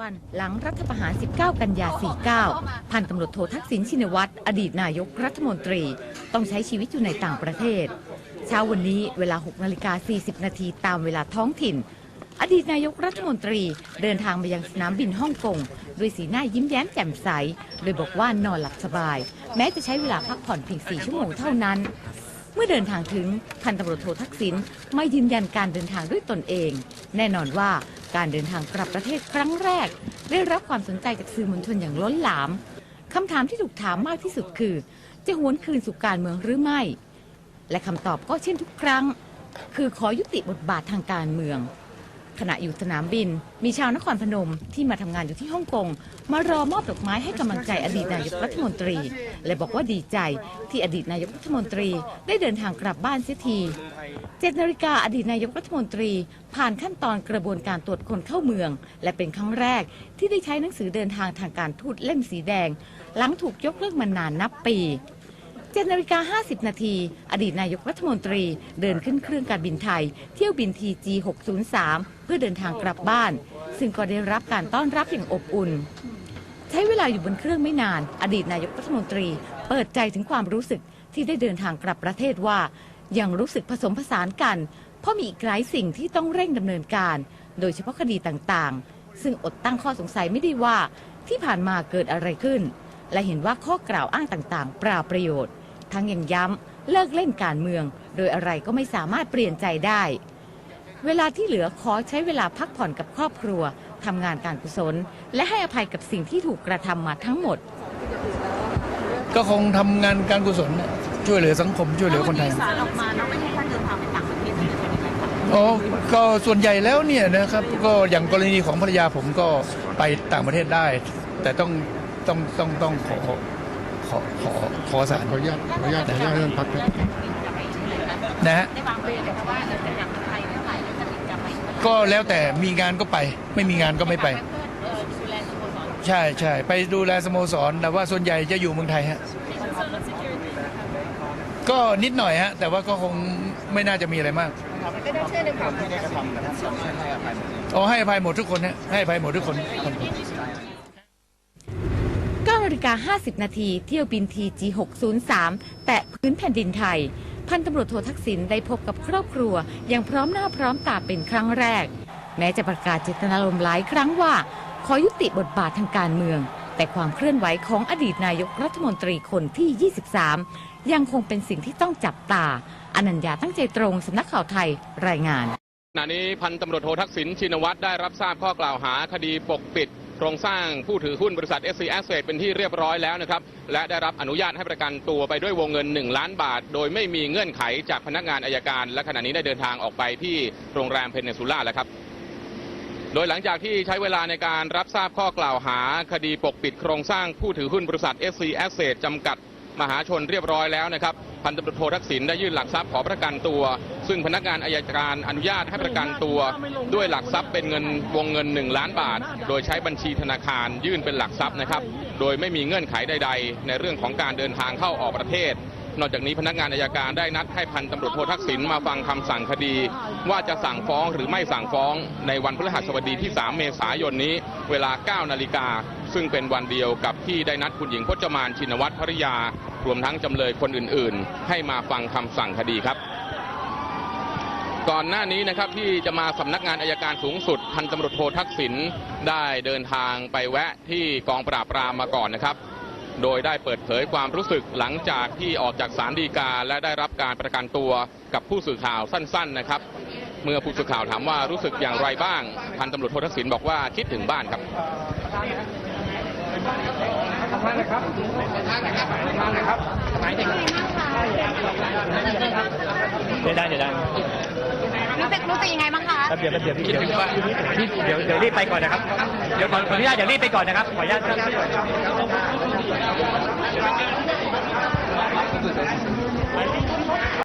วัน หลังรัฐประหาร 19 กันยา 49 พันตำรวจโททักษิณชินวัตร อดีตนายกรัฐมนตรี ต้องใช้ชีวิตอยู่ในต่างประเทศ เช้าวันนี้เวลา 6 นาฬิกา 40 นาทีตามเวลาท้องถิ่น อดีตนายกรัฐมนตรีเดินทางมายังสนามบินฮ่องกงด้วยสีหน้ายิ้มแย้มแจ่มใส โดยบอกว่านอนหลับสบาย แม้จะใช้เวลาพักผ่อนเพียง 4 ชั่วโมงเท่านั้น เมื่อเดินทางถึงพันตำรวจโททักษิณไม่ยืนยันการเดินทางด้วยตนเอง แน่นอนว่าการเดินทางกลับประเทศครั้งแรก ได้รับความสนใจจากสื่อมวลชนอย่างล้นหลามคำถามที่ถูกถามมากที่สุดคือ จะหวนคืนสู่การเมืองหรือไม่ และคำตอบก็เช่นทุกครั้ง คือขอยุติบทบาททางการเมือง ขณะอยู่สนามบิน มีชาวนครพนมที่มาทำงานอยู่ที่ฮ่องกง มารอมอบดอกไม้ให้กำลังใจอดีตนายกรัฐมนตรี และบอกว่าดีใจที่อดีตนายกรัฐมนตรีได้เดินทางกลับบ้านเสียทีเจ็ดนาฬิกาอดีตนายกรัฐมนตรี ผ่านขั้นตอนกระบวนการตรวจคนเข้าเมือง และเป็นครั้งแรกที่ได้ใช้หนังสือเดินทางทางการทูตเล่มสีแดง หลังถูกยกเลิกมานานนับปี 7นาฬิกา50 นาที อดีตนายกรัฐมนตรีเดินขึ้นเครื่องการบินไทย เที่ยวบิน TG 603 เพื่อเดินทางกลับบ้าน ซึ่งก็ได้รับการต้อนรับอย่างอบอุ่น ใช้เวลาอยู่บนเครื่องไม่นาน อดีตนายกรัฐมนตรี เปิดใจถึงความรู้สึกที่ได้เดินทางกลับประเทศว่า ยังรู้สึกผสมผสานกัน เพราะมีอีกหลายสิ่งที่ต้องเร่งดำเนินการ โดยเฉพาะคดีต่างๆ ซึ่งอดตั้งข้อสงสัยไม่ได้ว่าที่ผ่านมาเกิดอะไรขึ้น และเห็นว่าข้อกล่าวอ้างต่างๆเปล่าประโยชน์ ทั้งยังย้ำเลิกเล่นการเมือง โดยอะไรก็ไม่สามารถเปลี่ยนใจได้ เวลาที่เหลือขอใช้เวลาพักผ่อนกับครอบครัวทำงานการกุศล และให้อภัยกับสิ่งที่ถูกกระทำมาทั้งหมด ก็คงทำงานการกุศลเนี่ยช่วยเหลือสังคมช่วยเหลือคนไทย สารออกมาแล้วไม่ให้ท่านเดินทางไปต่างประเทศจะเป็นยังไงคะอ๋อ ก็ส่วนใหญ่แล้วเนี่ยนะครับ ก็อย่างกรณีของภรรยาผมก็ไปต่างประเทศได้ แต่ต้อง ต้องต้องต้องขอขอขอขอสารขออนุญาตขออนุญาตขออนุญาตให้ท่านพักครับนะฮะได้วางแผนไหมคะว่าเราจะอยากไปไทยเมื่อไหร่แล้วจะติดจะไปเมื่อไหร่ก็แล้วแต่มีงานก็ไป ไม่มีงานก็ไม่ไปเพื่อเอ่อดูแลสโมสรใช่ใช่ไปดูแลสโมสรแต่ว่าส่วนใหญ่จะอยู่เมืองไทยฮะ ก็นิดหน่อยฮะ แต่ว่าก็คงไม่น่าจะมีอะไรมากอ๋อให้อภัยหมดทุกคนฮะให้อภัยหมดทุกคน9นา ฬิกา 50 นาทีเที่ยวบิน TG 603 แตะพื้นแผ่นดินไทย พันตำรวจโททักษิณได้พบกับครอบครัวอย่างพร้อมหน้าพร้อมตาเป็นครั้งแรก แม้จะประกาศเจตนารมณ์หลายครั้งว่า ขอยุติบทบาททางการเมือง แต่ความเคลื่อนไหวของอดีตนายกรัฐมนตรีคนที่ 23 ยังคงเป็นสิ่งที่ต้องจับตา อนัญญาตั้งใจตรงสำนักข่าวไทยรายงานขณะนี้พันตำรวจโททักษิณชินวัตรได้รับทราบข้อกล่าวหาคดีปกปิด โครงสร้างผู้ถือหุ้นบริษัท SC Asset เป็นที่เรียบร้อยแล้วนะครับ และได้รับอนุญาตให้ประกันตัวไปด้วยวงเงิน 1 ล้านบาท โดยไม่มีเงื่อนไขจากพนักงานอายการ และขณะนี้ได้เดินทางออกไปที่โรงแรมเพนเนซูล่าแล้วครับโดยหลังจากที่ใช้เวลาในการรับทราบข้อกล่าวหา คดีปกปิดโครงสร้างผู้ถือหุ้นบริษัท SC Asset จำกัดมหาชนเรียบร้อยแล้วนะครับ พันตำรวจโททักษิณได้ยื่นหลักทรัพย์ขอประกันตัว ซึ่งพนักงานอายการอนุญาตให้ประกันตัว ด้วยหลักทรัพย์เป็นเงินวงเงิน 1 ล้านบาท โดยใช้บัญชีธนาคารยื่นเป็นหลักทรัพย์นะครับ โดยไม่มีเงื่อนไขใด ๆ ในเรื่องของการเดินทางเข้าออกประเทศ นอกจากนี้พนักงานอายการได้นัดให้พันตำรวจโททักษิณมาฟังคำสั่งคดี ว่าจะสั่งฟ้องหรือไม่สั่งฟ้อง ในวันพฤหัสบดีที่ 3 เมษายนนี้ เวลา 9 นาฬิกาซึ่งเป็นวันเดียวกับที่ได้นัดคุณหญิงพจมานชินวัตรภริยา รวมทั้งจำเลยคนอื่นๆ ให้มาฟังคำสั่งคดีครับก่อนหน้านี้นะครับที่จะมาสำนักงานอายการสูงสุดพันตำรวจโททักษิณได้เดินทางไปแวะที่กองปราบปรามมาก่อนนะครับ โดยได้เปิดเผยความรู้สึกหลังจากที่ออกจากศาลฎีกา และได้รับการประกันตัวกับผู้สื่อข่าวสั้น ๆนะครับ เมื่อผู้สื่อข่าวถามว่ารู้สึกอย่างไรบ้าง พันตำรวจโททักษิณบอกว่าคิดถึงบ้านครับ เดี๋ยวได้เดี๋ยวได้รู้สึกรู้สึกยังไงบ้างคะแป๊บเดียวแป๊บเดียวพี่เดี๋ยวพี่เดี๋ยวเดี๋ยวรีบไปก่อนนะครับ เดี๋ยวขอขออนุญาตเดี๋ยวรีบไปก่อนนะครับขออนุญาต